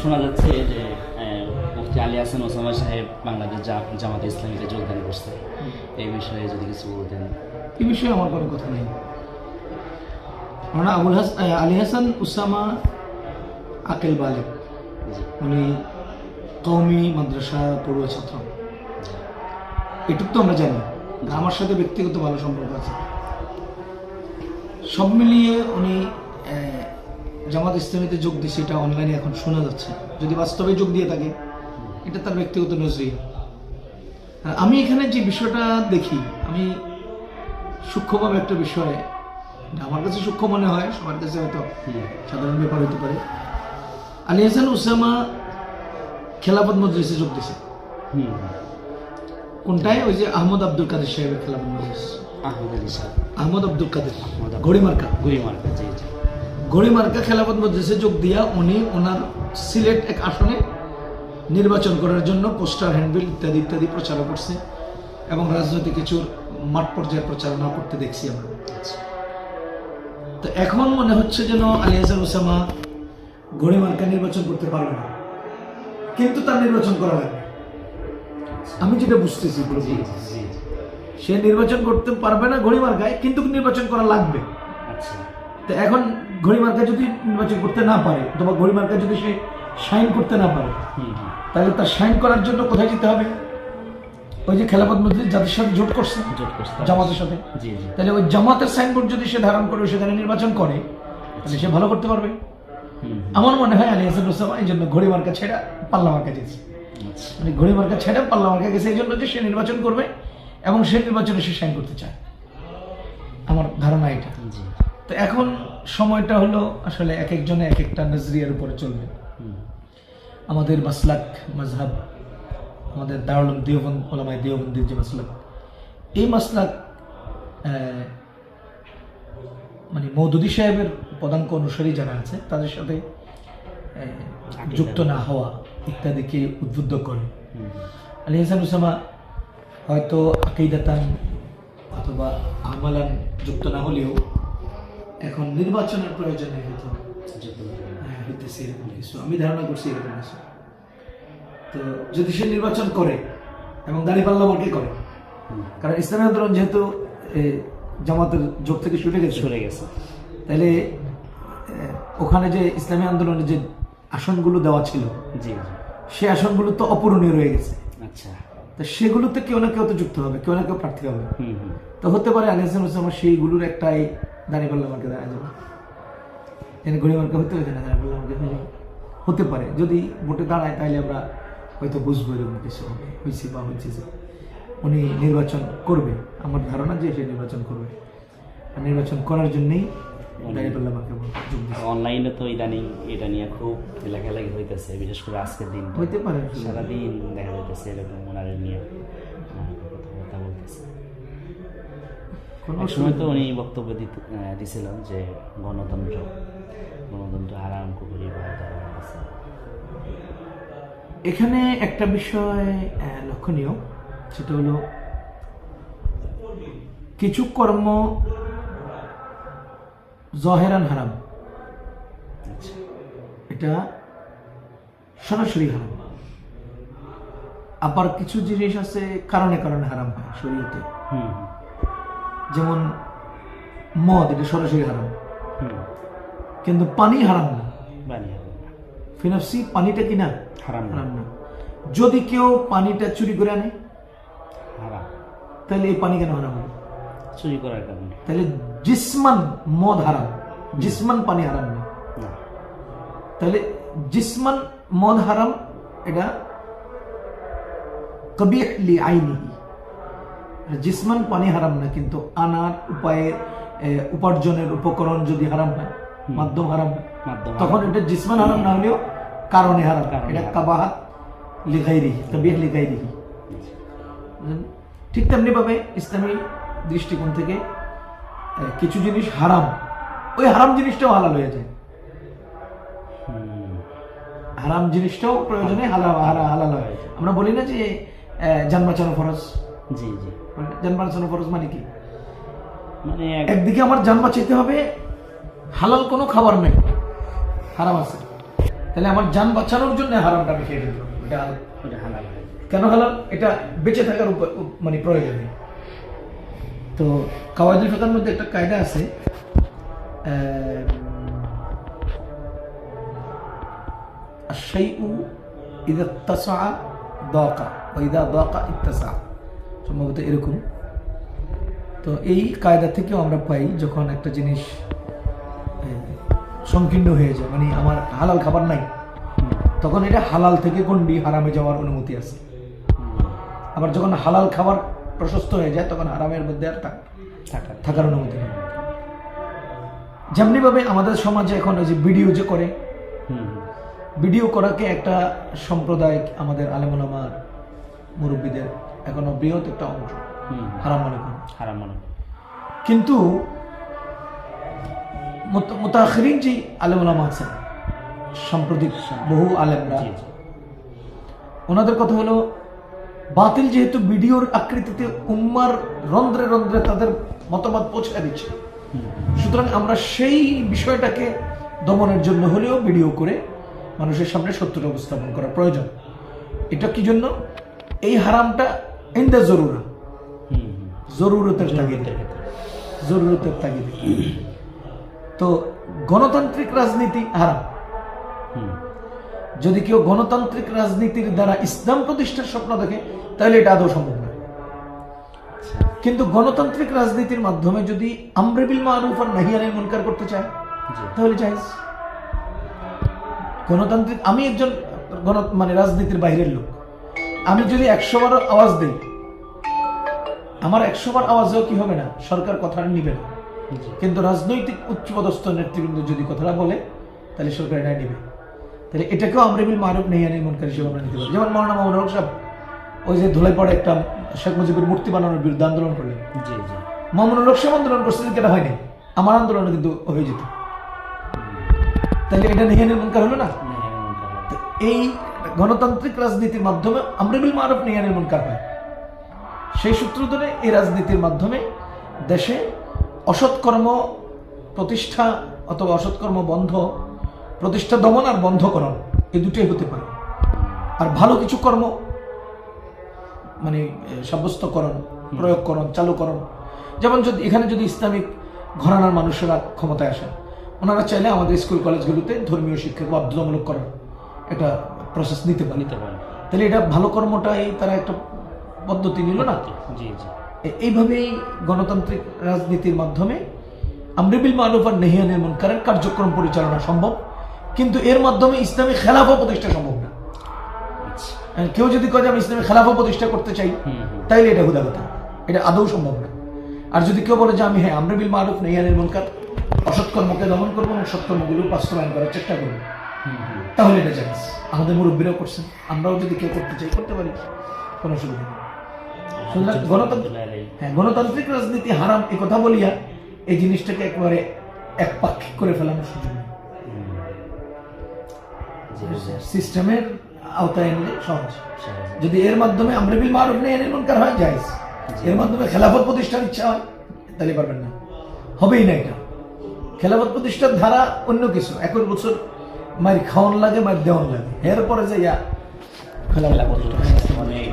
শোনা যাচ্ছে যে মুফতি আলী হাসান ওসামা সাহেব বাংলাদেশ জামাতে ইসলামীতে যোগদান করছে। এই বিষয়ে যদি কিছু বলতেন। এই বিষয়ে আমার কোনো কথা নেই। আমরা আবুল হাস আলী হাসান উসামা আকেল বালেক। উনি কৌমি মাদ্রাসা পড়ুয়া ছাত্র। এটুক তো আমরা জানি। আমার সাথে ব্যক্তিগত ভালো সম্পর্ক আছে। সব মিলিয়ে উনি জামাত ইসলামীতে যোগ দিচ্ছে এটা অনলাইনে এখন শোনা যাচ্ছে। যদি বাস্তবে যোগ দিয়ে থাকে এটা তার ব্যক্তিগত নজরিয়া আর আমি এখানে যে বিষয়টা দেখি আমি সূক্ষ্মভাবে একটা বিষয় আমার কাছে সূক্ষ্ম মনে হয় সবার কাছে হয়তো সাধারণ ব্যাপার হতে পারে। আলী হাসান উসামা খেলাফত মজলিসে যোগ দিছে। কোনটায়? ওই যে আহমদ আব্দুল কাদের সাহেবের খেলাফত মজলিস। আহমদ আলী সাহেব। আহমদ আব্দুল কাদের। ঘড়িমার্কা জি জি। ঘড়িমার্কা খেলাফত মজলিসে যোগ দিয়া উনি ওনার সিলেট এক আসনে নির্বাচন করার জন্য পোস্টার হ্যান্ডবিল ইত্যাদি ইত্যাদি প্রচার করছে এবং রাজনৈতিক কিছু মাঠ পর্যায়ে প্রচারণা করতে দেখছি আমরা। তো এখন মনে হচ্ছে যেন আলী হাসান ওসামা ঘড়িমার্কা নির্বাচন করতে পারবে না। কিন্তু তার নির্বাচন করা লাগবে। আমি যেটা বুঝতেছি। সে নির্বাচন করতে পারবে না ঘড়িমার্কায় কিন্তু নির্বাচন করা লাগবে। আচ্ছা। তো এখন ঘড়িমার্কা যদি নির্বাচন করতে না পারে অথবা ঘড়িমার্কা যদি সে সাইন করতে না পারে তাহলে তার সাইন করার জন্য কোথায় যেতে হবে? ওই যে খেলাফত মসজিদ যাদের সাথে জোট করছে জোট করছে জামাতের সাথে। তাহলে ওই জামাতের সাইনবোর্ড যদি সে ধারণ করে সেখানে নির্বাচন করে তাহলে সে ভালো করতে পারবে। আমার মনে হয় আলী হাসান ওসামা এই জন্য ঘড়ি মার্কা ছেড়া পাল্লা মার্কা গেছে। আচ্ছা। মানে ঘড়ি মার্কা ছেড়া পাল্লা মার্কা গেছে এই জন্য যে সে নির্বাচন করবে এবং সে নির্বাচনে সে সাইন করতে চায়। আমার ধারণা এটা। জি। তো এখন সময়টা হলো আসলে এক একজনে এক একটা নজরিয়ার উপরে চলবে। আমাদের মাসলাক মাজহাব আমাদের দারুল দিওবন্দ ওলামায় দিওবন্দির যে মাসলাক এই মাসলাক মানে মৌদুদি সাহেবের পদাঙ্ক অনুসারী যারা আছে তাদের সাথে যুক্ত না হওয়া ইত্যাদিকে উদ্বুদ্ধ করে। আলী হাসান উসামা হয়তো আকিদাতান অথবা আমালান যুক্ত না হলেও এখন নির্বাচনের প্রয়োজনে হয়তো হ্যাঁ, হইতেছে এরকম কিছু। আমি ধারণা করছি এরকম কিছু। তো যদি সে নির্বাচন করে এবং দাঁড়িপাল্লা আমাকে করে কারণ ইসলামী আন্দোলন যেহেতু জামাতের যোগ থেকে ছুটে গেছে সরে গেছে। তাহলে ওখানে যে ইসলামী আন্দোলনের যে আসনগুলো দেওয়া ছিল জি সে আসনগুলো তো অপূরণীয় রয়ে গেছে। আচ্ছা। তো সেগুলোতে কেউ না কেউ তো যুক্ত হবে কেউ না কেউ প্রার্থী হবে। তো হতে পারে আলী হাসান সেইগুলোর একটাই দাঁড়িপাল্লা আমাকে দেখা যাবে এখানে ঘড়ি মার্কা হতে হবে না দাঁড়িয়ে দাঁড়িপাল্লা আমাকে হয়ে যাবে। হতে পারে যদি ভোটে দাঁড়ায় তাহলে আমরা হয়তো বুঝব এরকম কিছু হবে হয়েছে বা হয়েছে যে উনি নির্বাচন করবে। আমার ধারণা যে সে নির্বাচন করবে। আর নির্বাচন করার জন্যই অনলাইনে তো ইদানিং এটা নিয়ে খুব লেখালেখি হইতেছে বিশেষ করে আজকের দিন। হইতে পারে। সারাদিন দেখা যাইতেছে এরকম ওনারে নিয়ে কথাবার্তা বলতেছে। এক সময় তো উনি বক্তব্য দিতে দিছিলেন যে গণতন্ত্র গণতন্ত্র আরাম করি বা এখানে একটা বিষয় লক্ষণীয় সেটা হলো কিছু কর্ম জহেরান হারাম। আচ্ছা। এটা সরাসরি হারাম। আবার কিছু জিনিস আছে কারণে কারণে হারাম হয় শরীয়তে। যেমন মদ এটা সরাসরি হারাম। কিন্তু পানি হারাম না। ফিনাফসি পানিটা কি না? হারাম না। হারাম না। যদি কেউ পানিটা চুরি করে আনে হারাম। তাহলে এই পানি কেন হারাম চুরি করার কারণে তাহলে জিসমান মদ হারাম। জিসমান পানি হারাম না। তাহলে জিসমান মদ হারাম এটা আইনিহি। আর জিসমান পানি হারাম না কিন্তু আনার উপায়ে উপার্জনের উপকরণ যদি হারাম হয় মাধ্যম হারাম তখন এটা জিসমান হারাম না হলেও কারণে হারাম। এটা। কাবাহাত লিগাইরিহি কবিহ লিগাইরিহি। বুঝলেন? ঠিক তেমনি ভাবে ইসলামী দৃষ্টিকোণ থেকে কিছু জিনিস হারাম ওই হারাম জিনিসটাও হালাল হয়ে যায়। হারাম জিনিসটাও প্রয়োজনে হালাল হালা- হালাল হয়। আমরা বলি না যে যান বাঁচানো ফরজ। জি জি যান বাঁচানো ফরজ মানে কি মানে এক- একদিকে আমার যান বাঁচাইতে হবে হালাল কোনো খাবার নেই হারাম আছে তাহলে আমার যান বাঁচানোর জন্য হারামটা আমি খেয়ে ফেলতে পারি। এটা হালাল। ওটা হালাল হয় কেন হালাল এটা বেঁচে থাকার উপায় উপ- মানে প্রয়োজনে তো কাওয়াজুল ফেকার মধ্যে একটা কায়দা আছে الشيء إذا اتسع ضاق وإذا ضاق اتسع সম্ভবত এরকম। তো এই কায়দা থেকেও আমরা পাই যখন একটা জিনিস সংকীর্ণ হয়ে যায় মানে আমার হালাল খাবার নাই তখন এটা হালাল থেকে গন্ডি হারামে যাওয়ার অনুমতি আছে। আবার যখন হালাল খাবার প্রশস্ত হয়ে যায় তখন হারামের মধ্যে আর থাকার অনুমতি নেই। যেমনিভাবে আমাদের সমাজে এখন ওই যে ভিডিও যে করে। ভিডিও করাকে একটা সম্প্রদায় আমাদের আলেমুলামার মুরব্বীদের এখনও বৃহৎ একটা অংশ। হারাম মনে করে। হারাম মনে। কিন্তু মোতাখরিন যে আলেমুলামা আছেন সাম্প্রতিক বহু আলেমরা ওনাদের কথা হলো বাতিল যেহেতু ভিডিওর আকৃতিতে উম্মার রন্ধ্রে রন্ধ্রে তাদের মতামত পৌঁছে দিচ্ছে। সুতরাং আমরা সেই বিষয়টাকে দমনের জন্য হলেও ভিডিও করে মানুষের সামনে সত্যটা উপস্থাপন করা প্রয়োজন। এটা কি জন্য? এই হারামটা ইন দ্য জরুরা। জরুরতের তাগিদে। জরুরতের তাগিদে। তো গণতান্ত্রিক রাজনীতি হারাম। হুম। যদি কেউ গণতান্ত্রিক রাজনীতির দ্বারা ইসলাম প্রতিষ্ঠার স্বপ্ন দেখে তাহলে এটা আদৌ সম্ভব নয়। আচ্ছা। কিন্তু গণতান্ত্রিক রাজনীতির মাধ্যমে যদি আমরেবিল মারুফ আর নাহিয়ানের মনকার করতে চায় তাহলে জায়েজ। গণতান্ত্রিক আমি একজন গণ মানে রাজনীতির বাইরের লোক। আমি যদি একশো বার আওয়াজ দিই আমার একশো বার আওয়াজেও কি হবে না? সরকার কথাটা নিবে না। কিন্তু রাজনৈতিক উচ্চপদস্থ নেতৃবৃন্দ যদি কথাটা বলে তাহলে সরকার এটা নিবে। তাহলে এটাকেও আমরেবিল মারুফ নেহিয়ানের মনকার হিসেবে আমরা নিতে পারি। যেমন মৌলানা মামুন হক সাহেব ওই যে ধুলাই পড়ে একটা শেখ মুজিবের মূর্তি বানানোর বিরুদ্ধে আন্দোলন করলেন। জি জি। মামুনুল হক সাহেব আন্দোলন করছে কিন্তু এটা হয়নি। আমার আন্দোলনে কিন্তু হয়ে যেত। তাহলে এটা নেহিয়ানের মনকার হলো না? এই গণতান্ত্রিক রাজনীতির মাধ্যমে আমরেবিল মারুফ নিয়ানের মনকার হয় সেই সূত্র ধরে এই রাজনীতির মাধ্যমে দেশে অসৎকর্ম প্রতিষ্ঠা অথবা অসৎকর্ম বন্ধ প্রতিষ্ঠা দমন আর বন্ধকরণ এই দুটোই হতে পারে। আর ভালো কিছু কর্ম মানে এ, সাব্যস্তকরণ প্রয়োগকরণ চালুকরণ যেমন যদি এখানে যদি ইসলামিক ঘরানার মানুষেরা ক্ষমতায় আসেন ওনারা চাইলে আমাদের স্কুল কলেজগুলোতে ধর্মীয় শিক্ষা বাধ্যতামূলক করার একটা প্রসেস নিতে পারে। নিতে পারেন তাহলে এটা ভালো কর্মটাই তারা একটা পদ্ধতি নিল না? জি জি। এইভাবেই গণতান্ত্রিক রাজনীতির মাধ্যমে আমরিবিল মারুফ আর নেহিয়ানের মুনকারের কার্যক্রম পরিচালনা সম্ভব কিন্তু এর মাধ্যমে ইসলামী খেলাফা প্রতিষ্ঠা সম্ভব না। আচ্ছা। কেউ যদি কয় যে আমি ইসলামী খেলাফা প্রতিষ্ঠা করতে চাই তাইলে এটা হুদা কথা এটা আদৌ সম্ভব না। আর যদি কেউ বলে যে আমি হ্যাঁ আমরিবিল মারুফ নেহিয়ানের মুনকার অসৎকর্মকে দমন করব এবং সৎকর্মগুলো বাস্তবায়ন করার চেষ্টা করব তাহলে এটা জানিস আমাদের মুরব্বীরাও করছেন আমরাও যদি কেউ করতে চাই করতে পারি। কোনো অসুবিধা নেই। গণতন্ত্র হ্যাঁ গণতান্ত্রিক রাজনীতি হারাম এ কথা বলিয়া এই জিনিসটাকে একেবারে একপাক্ষিক করে ফেলানোর সুযোগ সিস্টেমের আওতায় এনে সহজ। যদি এর মাধ্যমে আমরা বিল মারুফ নেই এনে মনকার হয় জায়েজ। এর মাধ্যমে খেলাফত প্রতিষ্ঠার ইচ্ছা হয় তাহলে পারবেন না। হবেই না এটা। খেলাফত প্রতিষ্ঠার ধারা অন্য কিছু। একুশ বছর মায়ের খাওয়ান লাগে মায়ের দেওয়ান লাগে। এরপরে যে ইয়া খেলাফত খেলা করতে। অনেক